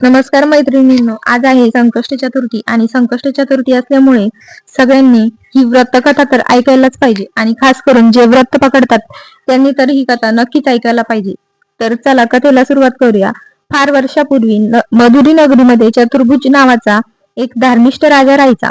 नमस्कार मैत्रिणींनो आज आहे संकष्ट चतुर्थी आणि संकष्ट चतुर्थी असल्यामुळे सगळ्यांनी ही व्रत कथा तर ऐकायलाच पाहिजे आणि खास करून जे व्रत पकडतात त्यांनी तर ही कथा नक्कीच ऐकायला पाहिजे. तर चला कथेला सुरुवात करूया. फार वर्षापूर्वी मधुरी नगरीमध्ये चतुर्भुज नावाचा एक धार्मिष्ट राजा राहायचा.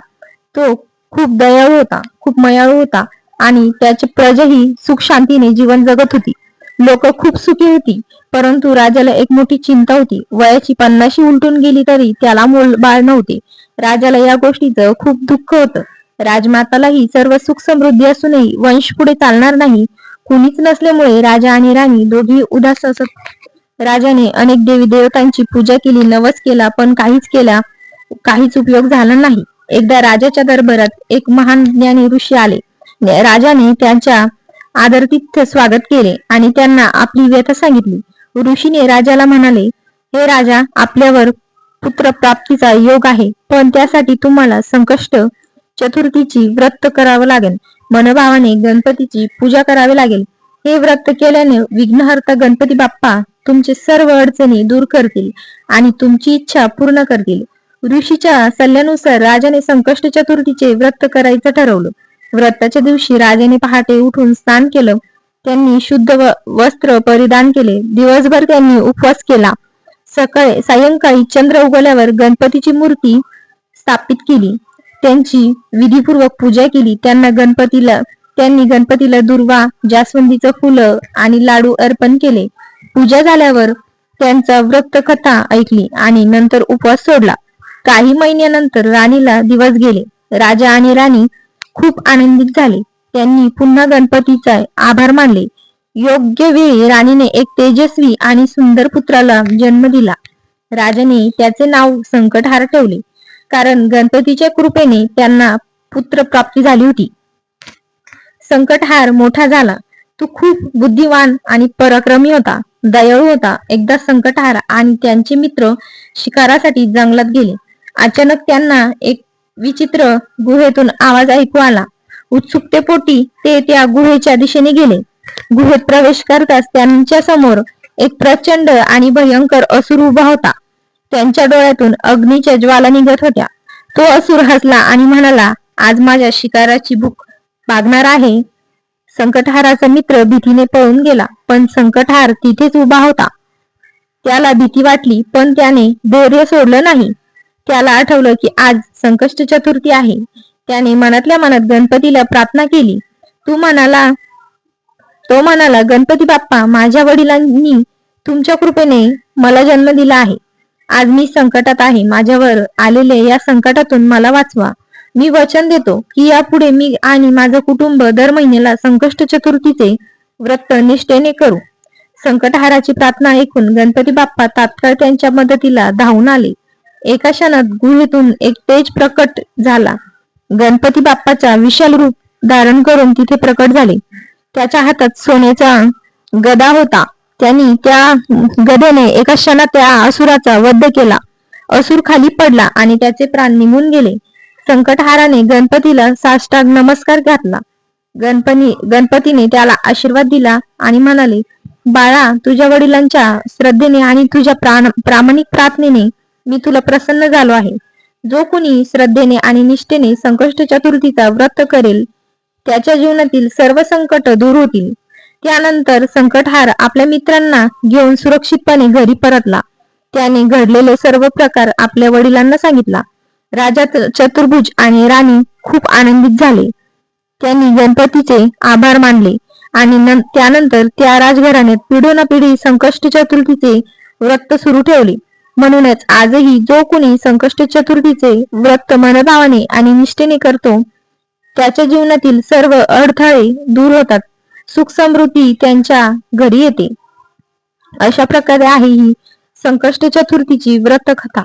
तो खूप दयाळू होता खूप मयाळू होता आणि त्याची प्रजाही सुख शांतीने जीवन जगत होती. लोक खूप सुखी होती परंतु राजाला एक मोठी चिंता होती. वयाची पन्नाशी उलटून गेली तरी त्याला मूल बाळ नव्हते. राजाला या गोष्टीचं खूप दुःख होतं. राजमातालाही सर्व सुख समृद्धी असूनही वंश पुढे चालणार नाही. कुणीच नसल्यामुळे राजा आणि राणी दोघी उदास असत. राजाने अनेक देवी देवतांची पूजा केली नवस केला पण काहीच केला काहीच उपयोग झाला नाही. एकदा राजाच्या दरबारात एक महान ज्ञानी ऋषी आले. राजाने त्यांच्या आदरतिथ्य स्वागत केले आणि त्यांना आपली व्यथा सांगितली. ऋषीने राजाला म्हणाले हे राजा आपल्यावर पुत्र प्राप्तीचा योग आहे पण त्यासाठी तुम्हाला संकष्ट चतुर्थीची व्रत करावं लागेल. मनभावाने गणपतीची पूजा करावी लागेल. हे व्रत केल्याने विघ्नहर्ता गणपती बाप्पा तुमचे सर्व अडचणी दूर करतील आणि तुमची इच्छा पूर्ण करतील. ऋषीच्या सल्ल्यानुसार राजाने संकष्ट चतुर्थीचे व्रत करायचं ठरवलं. व्रताच्या दिवशी राजाने पहाटे उठून स्नान केलं. त्यांनी शुद्ध वस्त्र परिधान केले. दिवसभर त्यांनी उपवास केला. सकाळी सायंकाळी चंद्र उगवल्यावर गणपतीची मूर्ती स्थापित केली. त्यांची विधीपूर्वक पूजा केली. त्यांना गणपतीला त्यांनी गणपतीला दुर्वा जास्वंदीचं फुलं आणि लाडू अर्पण केले. पूजा झाल्यावर त्यांचा व्रत कथा ऐकली आणि नंतर उपवास सोडला. काही महिन्यानंतर राणीला दिवस गेले. राजा आणि राणी खूप आनंदित झाले. त्यांनी पुन्हा गणपतीचा आभार मानले. योग्य वेळी राणीने एक तेजस्वी आणि सुंदर पुत्राला जन्म दिला. राजाने त्याचे नाव संकटहार ठेवले. कारण गणपतीच्या कृपेने त्यांना पुत्र प्राप्ती झाली होती. संकटहार मोठा झाला. तो खूप बुद्धिवान आणि पराक्रमी होता. दयाळू होता. एकदा संकटहार आणि त्यांचे मित्र शिकारासाठी जंगलात गेले. अचानक त्यांना एक विचित्र गुहेतून आवाज ऐकू आला. उत्सुकतेपोटी ते त्या गुहेच्या दिशेने गेले. गुहेत प्रवेश करताच त्यांच्यासमोर एक प्रचंड आणि भयंकर असुर उभा होता. त्यांच्या डोळ्यातून अग्नीच्या ज्वाला निघत होत्या. तो असुर हसला आणि म्हणाला आज माझ्या शिकाराची भूक भागणार आहे. संकटहाराचा मित्र भीतीने पळून गेला पण संकटहार तिथेच उभा होता. त्याला भीती वाटली पण त्याने धैर्य सोडलं नाही. त्याला आठवलं की आज संकष्ट चतुर्थी आहे. त्याने मनातल्या मनात गणपतीला प्रार्थना केली. तू म्हणाला तो म्हणाला गणपती बाप्पा माझ्या वडिलांनी तुमच्या कृपेने मला जन्म दिला आहे. आज मी संकटात आहे. माझ्यावर आलेल्या या संकटातून मला वाचवा. मी वचन देतो की यापुढे मी आणि माझं कुटुंब दर महिन्याला संकष्ट चतुर्थीचे व्रत निष्ठेने करू. संकटहाराची प्रार्थना ऐकून गणपती बाप्पा तात्काळ त्यांच्या मदतीला धावून आले. एका क्षणात गुहेतून एक तेज प्रकट झाला. गणपती बाप्पाचा विशाल रूप धारण करून तिथे प्रकट झाले. त्याच्या हातात सोन्याचा गदा होता. त्यांनी त्या गदेने एका क्षणात त्या असुराचा वध केला. असुर खाली पडला आणि त्याचे प्राण निघून गेले. संकटहाराने गणपतीला साष्टाग नमस्कार घातला. गणपती गणपतीने त्याला आशीर्वाद दिला आणि म्हणाले बाळा तुझ्या वडिलांच्या श्रद्धेने आणि तुझ्या प्राण प्रामाणिक प्रार्थनेने मी तुला प्रसन्न झालो आहे. जो कुणी श्रद्धेने आणि निष्ठेने संकष्ट चतुर्थीचा व्रत करेल त्याच्या जीवनातील सर्व संकट दूर होतील. त्यानंतर संकटहार आपल्या मित्रांना घेऊन सुरक्षितपणे घरी परतला. त्याने घडलेले सर्व प्रकार आपल्या वडिलांना सांगितला. राजा चतुर्भुज आणि राणी खूप आनंदित झाले. त्यांनी गणपतीचे आभार मानले आणि त्यानंतर त्या राजघराण्यात पिढोनपिढी संकष्ट चतुर्थीचे व्रत सुरू ठेवले. म्हणूनच आजही जो कोणी संकष्ट चतुर्थीचे व्रत मनभावाने आणि निष्ठेने करतो त्याच्या जीवनातील सर्व अडथळे दूर होतात. सुख समृद्धी त्यांच्या घरी येते. अशा प्रकारे आहे ही संकष्ट चतुर्थीची व्रत कथा